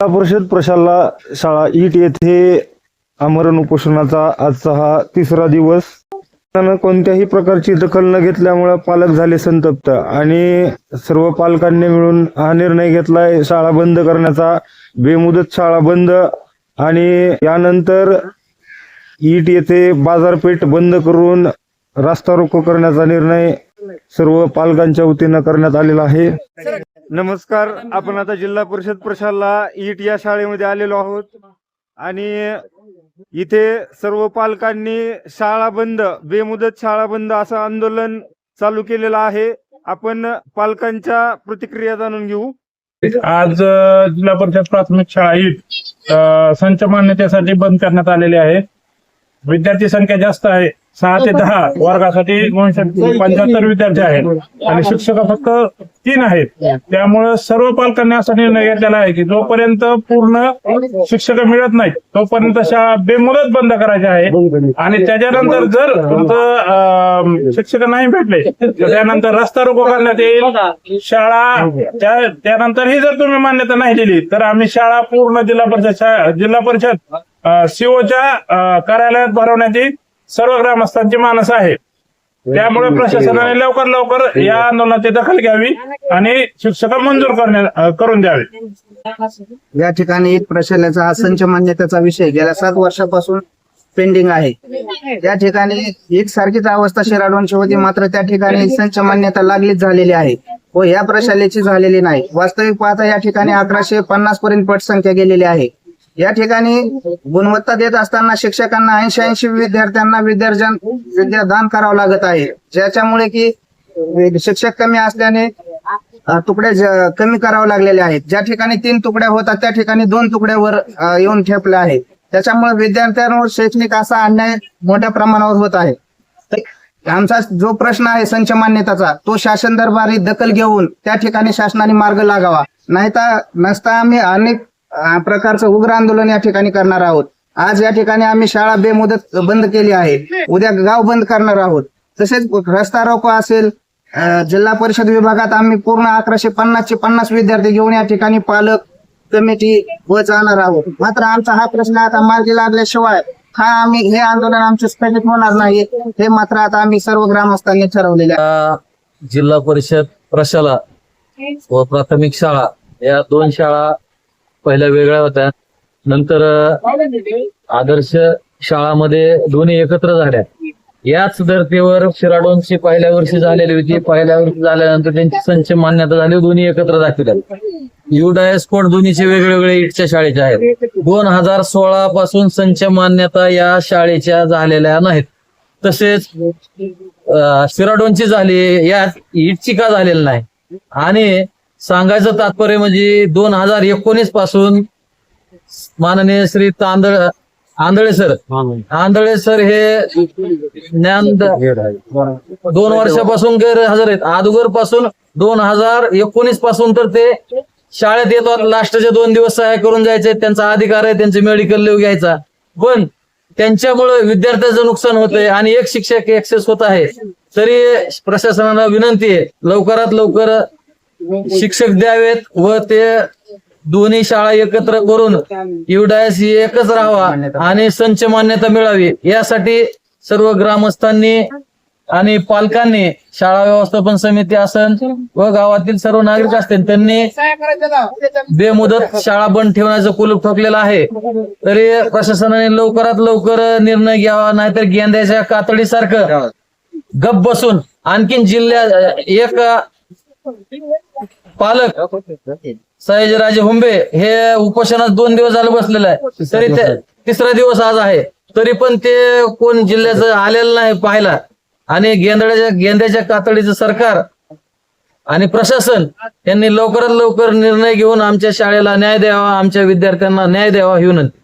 जिल्हा परिषद प्रशाला शाळा ईट येथे आमरण उपोषणाचा आजचा हा तिसरा दिवस. कोणत्याही प्रकारची दखल न घेतल्यामुळे पालक झाले संतप्त आणि सर्व पालकांनी मिळून हा निर्णय घेतलाय. शाळा बंद करण्याचा बेमुदत शाळा बंद आणि यानंतर ईट येथे बाजारपेठ बंद करून रास्ता रोको करण्याचा निर्णय सर्व पालकांच्या वतीनं करण्यात आलेला आहे. नमस्कार आपण आता जिल्हा परिषद प्रशाला ईट या शाळेमध्ये आलेलो आहोत. आणि इथे सर्व पालकांनी शाळा बंद बेमुदत शाळा बंद असं आंदोलन चालू केलेलं आहे. आपण पालकांच्या प्रतिक्रिया जाणून घेऊ. आज जिल्हा परिषद प्राथमिक शाळा ईट संच मान्यतेसाठी बंद करण्यात आलेली आहे. विद्यार्थी संख्या जास्त आहे. सहा ते दहा वर्गासाठी पंच्याहत्तर विद्यार्थी आहेत. आणि शिक्षक फक्त तीन आहेत. त्यामुळे सर्व पालकांनी असा निर्णय घेतलेला आहे की जोपर्यंत पूर्ण शिक्षक मिळत नाहीत तोपर्यंत शाळा बेमुदत बंद करायची आहे. आणि त्याच्यानंतर जर तुमचं शिक्षक नाही भेटले तर त्यानंतर रस्ता रोको करण्यात येईल. शाळा त्या त्यानंतरही जर तुम्ही मान्यता नाही दिली तर आम्ही शाळा पूर्ण जिल्हा परिषद शा- जिल्हा परिषद सीओच्या कार्यालयात भरवण्याची सर्व ग्रामस्थांची मानस आहे. त्यामुळे प्रशासनाने लवकर लवकर या आंदोलनाची दखल घ्यावी आणि शिक्षक मंजूर करण्या करून द्यावे. या ठिकाणी ईद प्रशालेचा हा संच मान्यतेचा विषय गेल्या सात वर्षापासून पेंडिंग आहे. त्या ठिकाणी एक सारखीच अवस्था शिराडोनची होती मात्र त्या ठिकाणी संच मान्यता लागलीच झालेली आहे. व या प्रशालेची झालेली नाही. वास्तविक पाहता या ठिकाणी अकराशे पन्नास पर्यंत पटसंख्या गेलेली आहे. या ठिकाणी गुणवत्ता देत असताना शिक्षकांना ऐंशी ऐंशी विद्यार्थ्यांना विद्यार्जन विद्यादान करावं लागत आहे. ज्याच्यामुळे की शिक्षक कमी असल्याने तुकडे कमी करावे लागलेले आहेत. ज्या ठिकाणी तीन तुकड्या होतात त्या ठिकाणी दोन तुकड्यावर येऊन ठेपले आहे त्याच्यामुळे विद्यार्थ्यांवर शैक्षणिक असा अन्याय मोठ्या प्रमाणावर होत आहे. आमचा जो प्रश्न आहे संच मान्यताचा तो शासन दरबारी दखल घेऊन त्या ठिकाणी शासनाने मार्ग लागावा. नाहीतर नसता आम्ही अनेक अ, प्रकारचं उग्र आंदोलन या ठिकाणी करणार आहोत. आज या ठिकाणी आम्ही शाळा बेमुदत बंद केली आहे. उद्या गाव बंद करणार आहोत. तसेच रस्ता रोको असेल जिल्हा परिषद विभागात आम्ही पूर्ण अकराशे पन्नासचे पन्नास विद्यार्थी घेऊन या ठिकाणी पालक कमिटी व जाणार आहोत. मात्र आमचा हा प्रश्न आता मार्गी लागल्याशिवाय हा आम्ही हे आंदोलन आमचे स्थगित होणार नाही. हे मात्र आता आम्ही सर्व ग्रामस्थांनी ठरवलेले जिल्हा परिषद प्रशाला व प्राथमिक शाळा या दोन शाळा पहिल्या वेगळ्या होत्या नंतर आदर्श शाळामध्ये दोन्ही एकत्र झाल्या. याच धर्तीवर शिराडोनची पहिल्या वर्षी झालेली होती. पहिल्या वर्षी झाल्यानंतर त्यांची संच मान्यता झाली. दोन्ही एकत्र दाखविल्या. युडाय स्पोर्ट दोन्हीचे वेगवेगळे इटच्या शाळेचे आहेत. दोन हजार सोळा पासून संच मान्यता या शाळेच्या झालेल्या नाहीत. तसेच अं, शिराडोनची झाली यात इटची का झालेली नाही? आणि सांगायचं तात्पर्य म्हणजे दोन हजार एकोणीसपासून माननीय श्री तांदळ आंधळे सर. आंधळे सर हे ज्ञान दोन वर्षापासून गैरहजर आहेत. अगोदरपासून दोन हजार एकोणीसपासून तर ते शाळेत येतात लास्टचे दोन दिवस सहाय्य करून जायचे. त्यांचा अधिकार आहे त्यांचे मेडिकल लिव्ह घ्यायचा. पण त्यांच्यामुळे विद्यार्थ्याचं नुकसान होतंय आणि एक शिक्षक एक्सेस होत आहे. तरी प्रशासनाला विनंती आहे लवकरात लवकर शिक्षक द्यावेत व ते दोन्ही शाळा एकत्र करून युडायस एकच राहावा आणि संच मान्यता मिळावी. यासाठी सर्व ग्रामस्थांनी आणि पालकांनी शाळा व्यवस्थापन समिती असन व गावातील सर्व नागरिक असतील त्यांनी बेमुदत शाळा बंद ठेवण्याचं कुलूप ठोकलेलं आहे. तरी प्रशासनाने लवकरात लवकर निर्णय घ्यावा नाहीतर गेंद्याच्या कातडीसारखं गप बसून आणखीन जिल्ह्यात एक पालक सयाजीराजे हुंबे हे उपोषणात दोन दिवस झालं बसलेलं आहे. तरी ते तिसरा दिवस आज आहे. तरी पण ते कोण जिल्ह्याचं आलेलं नाही पाहायला. आणि गेंदड्याच्या गेंद्याच्या कातडीचं सरकार आणि प्रशासन यांनी लवकरात लवकर निर्णय घेऊन आमच्या शाळेला न्याय द्यावा आमच्या विद्यार्थ्यांना न्याय द्यावा ही विनंती.